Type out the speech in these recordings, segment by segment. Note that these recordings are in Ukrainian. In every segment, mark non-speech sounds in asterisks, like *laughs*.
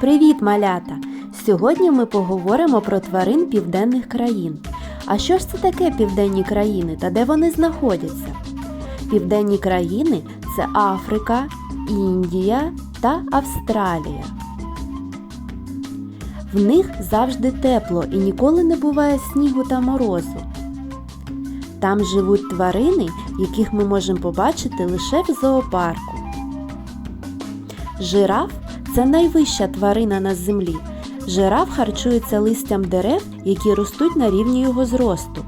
Привіт, малята! Сьогодні ми поговоримо про тварин південних країн. А що ж це таке південні країни та де вони знаходяться? Південні країни це Африка, Індія та Австралія. В них завжди тепло і ніколи не буває снігу та морозу. Там живуть тварини, яких ми можемо побачити лише в зоопарку. Жираф це найвища тварина на землі. Жираф харчується листям дерев, які ростуть на рівні його зросту.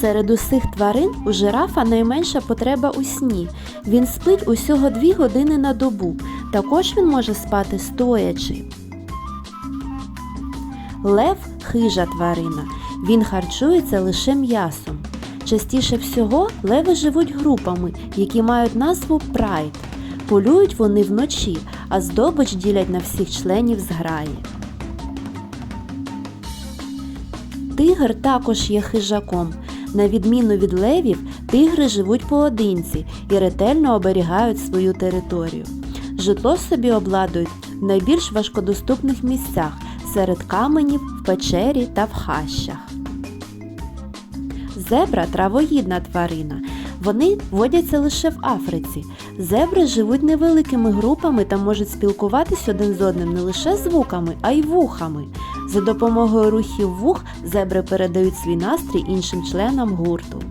Серед усіх тварин у жирафа найменша потреба у сні. Він спить усього 2 години на добу. Також він може спати стоячи. Лев хижа тварина. Він харчується лише м'ясом. Частіше всього леви живуть групами, які мають назву прайд. Полюють вони вночі, а здобич ділять на всіх членів зграї. Тигр також є хижаком. На відміну від левів, тигри живуть поодинці і ретельно оберігають свою територію. Житло собі обладують в найбільш важкодоступних місцях серед каменів, в печері та в хащах. Зебра травоїдна тварина. Вони водяться лише в Африці. Зебри живуть невеликими групами та можуть спілкуватись один з одним не лише звуками, а й вухами. За допомогою рухів вух зебри передають свій настрій іншим членам гурту.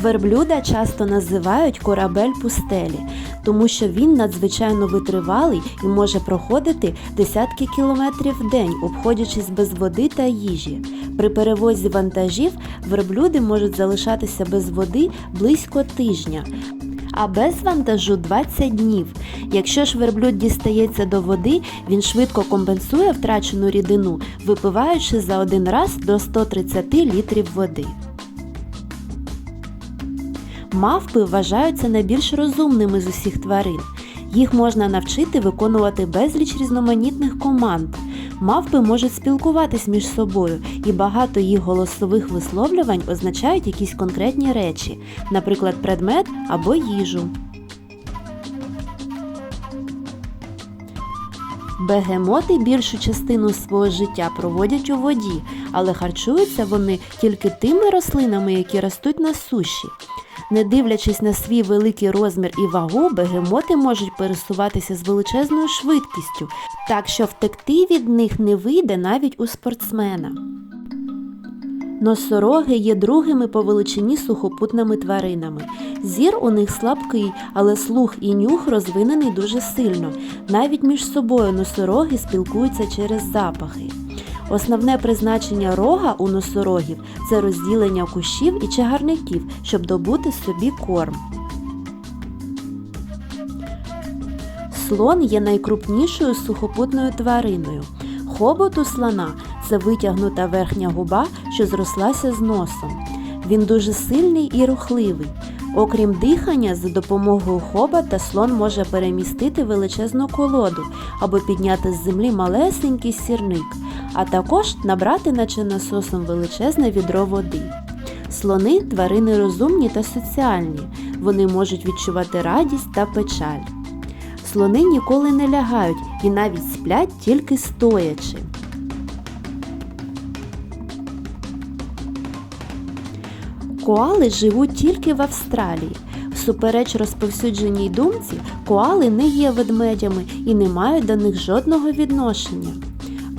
Верблюда часто називають корабель пустелі, тому що він надзвичайно витривалий і може проходити десятки кілометрів в день, обходячись без води та їжі. При перевозі вантажів верблюди можуть залишатися без води близько тижня, а без вантажу 20 днів. Якщо ж верблюд дістається до води, він швидко компенсує втрачену рідину, випиваючи за один раз до 130 літрів води. Мавпи вважаються найбільш розумними з усіх тварин. Їх можна навчити виконувати безліч різноманітних команд. Мавпи можуть спілкуватись між собою, і багато їх голосових висловлювань означають якісь конкретні речі, наприклад, предмет або їжу. Бегемоти більшу частину свого життя проводять у воді, але харчуються вони тільки тими рослинами, які ростуть на суші. Не дивлячись на свій великий розмір і вагу, бегемоти можуть пересуватися з величезною швидкістю, так що втекти від них не вийде навіть у спортсмена. Носороги є другими по величині сухопутними тваринами. Зір у них слабкий, але слух і нюх розвинений дуже сильно. Навіть між собою носороги спілкуються через запахи. Основне призначення рога у носорогів це розділення кущів і чагарників, щоб добути собі корм. Слон є найкрупнішою сухопутною твариною. Хобот у слона це витягнута верхня губа, що зрослася з носом. Він дуже сильний і рухливий. Окрім дихання, за допомогою хобота слон може перемістити величезну колоду або підняти з землі малесенький сірник, а також набрати, наче насосом величезне відро води. Слони тварини розумні та соціальні. Вони можуть відчувати радість та печаль. Слони ніколи не лягають і навіть сплять тільки стоячи. Коали живуть тільки в Австралії. Всупереч розповсюдженій думці, коали не є ведмедями і не мають до них жодного відношення.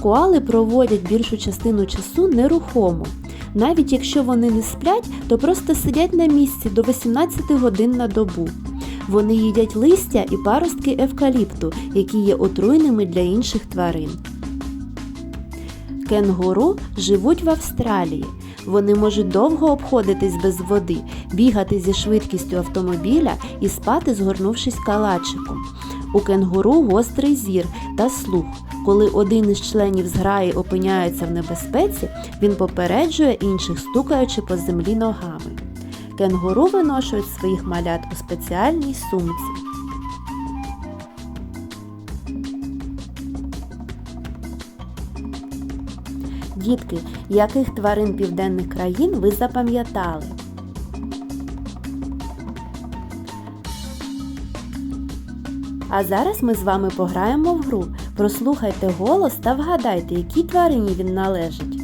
Коали проводять більшу частину часу нерухомо. Навіть якщо вони не сплять, то просто сидять на місці до 18 годин на добу. Вони їдять листя і паростки евкаліпту, які є отруйними для інших тварин. Кенгуру живуть в Австралії. Вони можуть довго обходитись без води, бігати зі швидкістю автомобіля і спати, згорнувшись калачиком. У кенгуру гострий зір та слух. Коли один із членів зграї опиняється в небезпеці, він попереджує інших, стукаючи по землі ногами. Кенгуру виношують своїх малят у спеціальній сумці. Дітки, яких тварин південних країн ви запам'ятали? А зараз ми з вами пограємо в гру. Прослухайте голос та вгадайте, якій тварині він належить.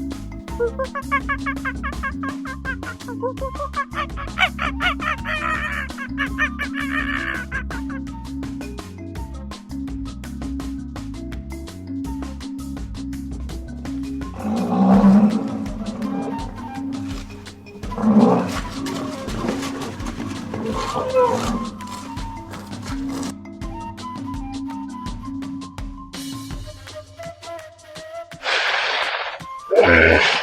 *laughs* Let's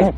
Oh.